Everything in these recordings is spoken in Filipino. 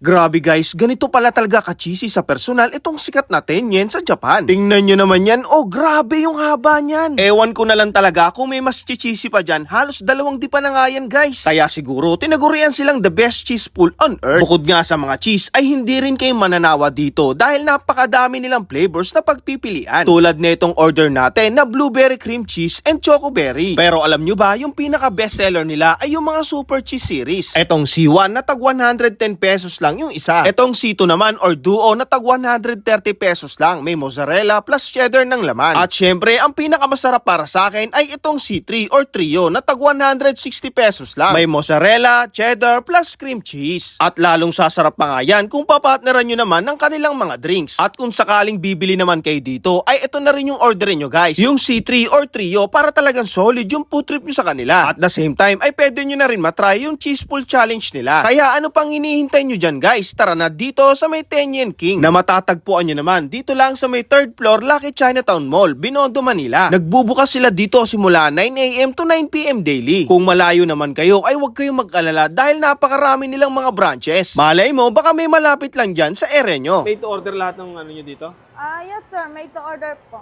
Grabe guys, ganito pala talaga ka-cheesy sa personal itong sikat na 10 yen sa Japan. Tingnan nyo naman yan, oh grabe yung haba niyan. Ewan ko na lang talaga kung may mas cheesy pa dyan, halos dalawang di pa na nga yan guys. Kaya siguro tinagurian silang the best cheese pool on earth. Bukod nga sa mga cheese ay hindi rin kayo mananawa dito dahil napakadami nilang flavors na pagpipilian. Tulad nitong order natin na blueberry cream cheese and chocoberry. Pero alam nyo ba, yung pinaka bestseller nila ay yung mga super cheese series. Etong C1 na tag 110 pesos lang yung isa. Etong C2 naman or Duo na tag 130 pesos lang. May mozzarella plus cheddar ng laman. At syempre, ang pinakamasarap para sa akin ay itong C3 or Trio na tag 160 pesos lang. May mozzarella, cheddar plus cream cheese. At lalong sasarap pa nga yan kung papartneran nyo naman ng kanilang mga drinks. At kung sakaling bibili naman kayo dito, ay ito na rin yung orderin nyo guys. Yung C3 or Trio para talagang solid yung food trip nyo sa kanila. At the same time, ay pwede nyo na rin matry yung cheese pool challenge nila. Kaya ano pang hinihintay nyo dyan guys? Tara na dito sa may Tenyen King na matatagpuan nyo naman dito lang sa may third floor Lucky Chinatown Mall, Binondo, Manila. Nagbubukas sila dito simula 9am to 9pm daily. Kung malayo naman kayo ay huwag kayong mag-alala dahil napakarami nilang mga branches. Malay mo, baka may malapit lang dyan sa area nyo. Made to order lahat ng ano nyo dito? Ah, yes sir, made to order po.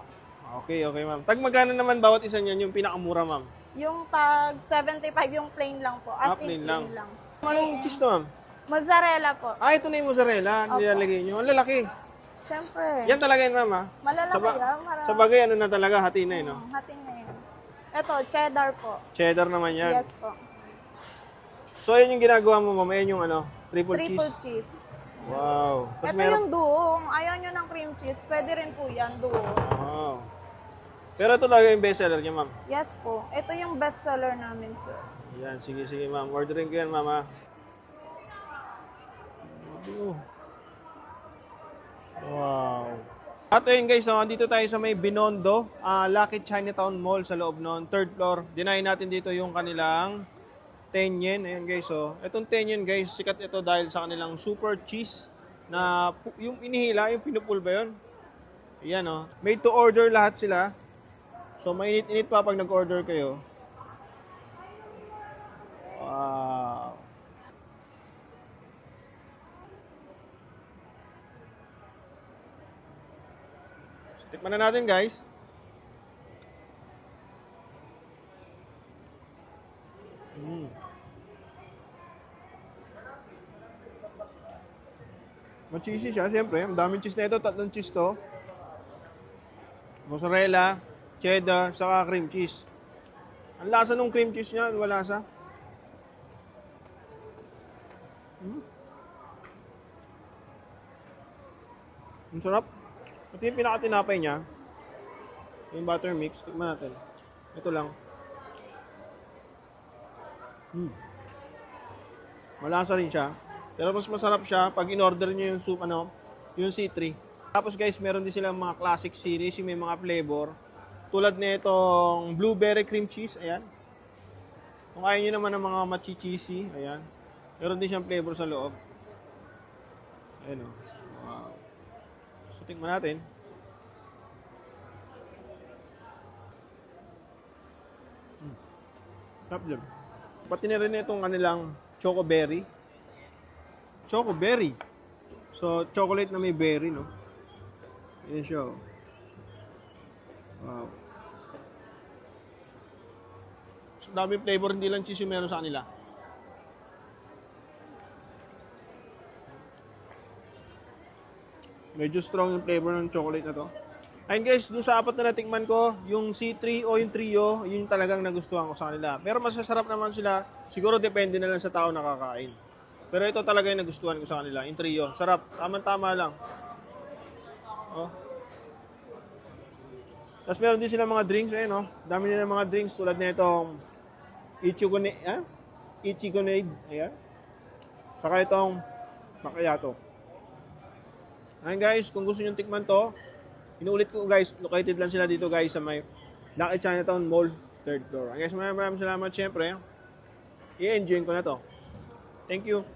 Okay, okay ma'am. Tag magkano naman bawat isa niyan yung pinakamura ma'am? Yung tag 75 yung plain lang po. As Ah, plain in plain lang. lang. Anong cheese to ma'am? Mozzarella po. Ah, ito na yung mozzarella. Nilalagay nyo. Ang lalaki. Siyempre. Yan talaga yan ma'am ha? Malalaki Sa, ba- ah. Para, sa bagay ano na talaga, hati na yun. No? Hmm, hati na yun. Ito, cheddar po. Cheddar naman yan. Yes po. So yan yung ginagawa mo ma'am. Yan yung ano, triple, Triple cheese. cheese. Wow. Tapos Ito meron... yung duo. Kung ayaw nyo ng cream cheese, pwede rin po yan, duo. Wow. Pero ito talaga yung bestseller niya ma'am. Yes po. Ito yung best seller namin, sir. Yan, sige, sige ma'am. Ordering ko yan ma'am ha. Oh. Wow. At ayun guys, so, dito tayo sa may Binondo, ah Lucky Chinatown Mall sa loob noon, third floor. Dinayin natin dito yung kanilang 10 yen. Ayun guys, so itong 10 yen guys, sikat ito dahil sa kanilang super cheese na yung inihila, yung pinupul ba yun? Ayan oh. Made to order lahat sila. So mainit-init pa pag nag-order kayo. Tikman na natin guys. Mm. Ma-cheesy siya, siyempre. Ang daming cheese na ito. Tatlong cheese to. Mozzarella, cheddar, saka cream cheese. Ang lasa ng cream cheese niya, wala sa. Mm. Ang sarap. Ito yung pinakatinapay niya. Yung butter mix. Tikman natin. Ito lang. Mm. Malasa rin siya. Pero mas masarap siya pag in-order niyo yung soup, ano, yung C3. Tapos guys, meron din silang mga classic series, yung may mga flavor. Tulad nitong blueberry cream cheese, ayan. Kung ayaw nyo naman ng mga machi-cheesy, ayan. Meron din siyang flavor sa loob. Ayan o. Wow. Tingnan natin. Hmm. Sarap dyan. Pati na rin itong kanilang chocoberry. Chocoberry. So, chocolate na may berry, no? Ayan siya, oh. Wow. So, dami flavor, hindi lang cheese yung meron sa kanila. Medyo strong yung flavor ng chocolate na to. Ayun guys, dun sa apat na natikman ko, yung C3 o yung Trio, yun talagang nagustuhan ko sa kanila. Pero masasarap naman sila, siguro depende na lang sa tao nakakain. Pero ito talaga yung nagustuhan ko sa kanila, yung Trio. Sarap, tama-tama lang. Oh. Tapos meron din sila mga drinks, ayun oh. Dami nila mga drinks tulad na itong Ichigonade, ah? Ichigonade, ayan. Saka itong Macchiato. Ayun guys, kung gusto nyo tikman to, inuulit ko guys, located lang sila dito guys sa may Lucky Chinatown Mall, third floor. Ayun guys, maraming maraming salamat syempre. I-enjoy ko na to. Thank you.